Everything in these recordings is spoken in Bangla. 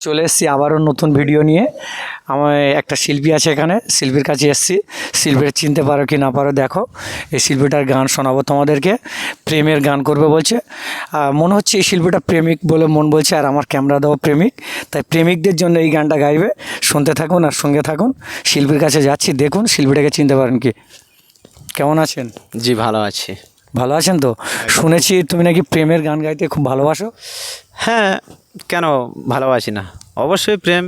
চলে এসেছি আবারও নতুন ভিডিও নিয়ে। আমার একটা শিল্পী আছে এখানে শিল্পীর কাছে এসেছি। শিল্পীর চিনতে পারো কি না পারো দেখো। এই শিল্পীটার গান শোনাবো তোমাদেরকে। প্রেমের গান করবে বলছে। আর মনে হচ্ছে এই শিল্পীটা প্রেমিক বলে মন বলছে আর আমার ক্যামেরা দেওয়া প্রেমিক। তাই প্রেমিকদের জন্য এই গানটা গাইবে। শুনতে থাকুন আর সঙ্গে থাকুন। শিল্পীর কাছে যাচ্ছি দেখুন শিল্পীটাকে চিনতে পারেন কি। কেমন আছেন? জি ভালো আছি। ভালো আছেন তো? শুনেছি তুমি নাকি প্রেমের গান গাইতে খুব ভালোবাসো। হ্যাঁ কেন ভালোবাসি না? অবশ্যই প্রেম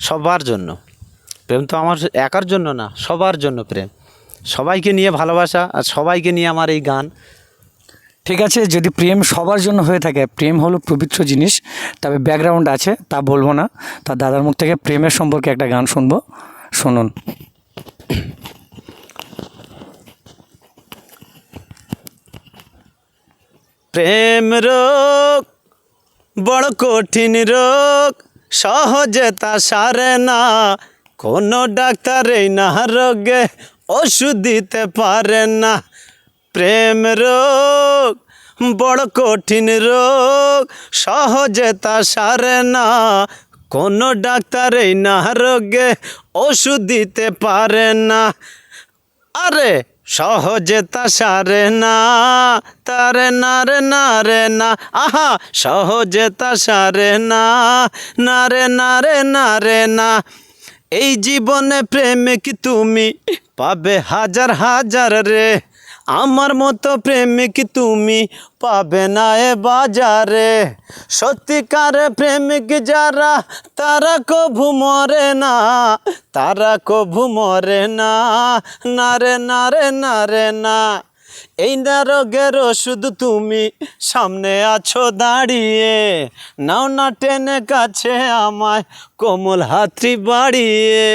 সবার জন্য। প্রেম তো আমার একার জন্য না সবার জন্য প্রেম। সবাইকে নিয়ে ভালোবাসা আর সবাইকে নিয়ে আমার এই গান। ঠিক আছে যদি প্রেম সবার জন্য হয়ে থাকে প্রেম হলো পবিত্র জিনিস তবে ব্যাকগ্রাউন্ড আছে তা বলব না। তার দাদার মুখ থেকে প্রেমের সম্পর্কে একটা গান শুনব শুনুন। প্রেম রোগ বড় কঠিন রোগ, সহজে তা সারে না। কোনো ডাক্তার এই না রোগে ওষুধ দিতে পারে না। প্রেম রোগ, বড় কঠিন রোগ, সহজে তা সারে না। কোনো ডাক্তার এই না রোগে ওষুধ দিতে পারে না। আরে সহজে তাসারে না, তারে না রে, না আহা, সহজে তাসারে না না রে না রে না রে, না। এই জীবনে প্রেমিক তুমি পাবে হাজার হাজার রে। আমার মতো প্রেমিক তুমি পাবে না এ বাজারে। সত্যিকার প্রেমিক যারা, তারা কভু মরে না, তারা কভু মরে না নারে নারে না রে না রে, না। এই না রোগের ওষুধ তুমি সামনে আছো দাঁড়িয়ে। নাও না টেনে কাছে আমায় কোমল হাতটি বাড়িয়ে।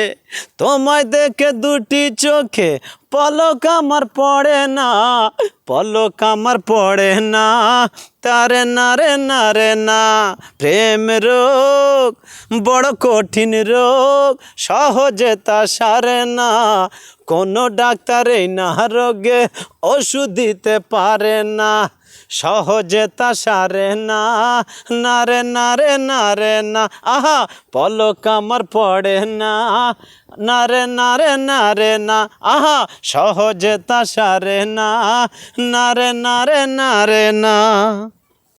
তোমায় দেখে দুটি চোখে পলক আমার পড়ে না, পলক আমার পড়ে না। তারে না রে না রে, না, প্রেম রোগ, বড় কঠিন রোগ, সহজে তা সারে না। কোনো ডাক্তার এই না রোগে ওষুধ দিতে পারে না, সহজে তা সারে না। নারে নারে নারে না আহা, পলক আমার পড়ে না। নারে নারে নারে না আহা, সহজে তা সারে না। নারে নারে না রে না রে, না।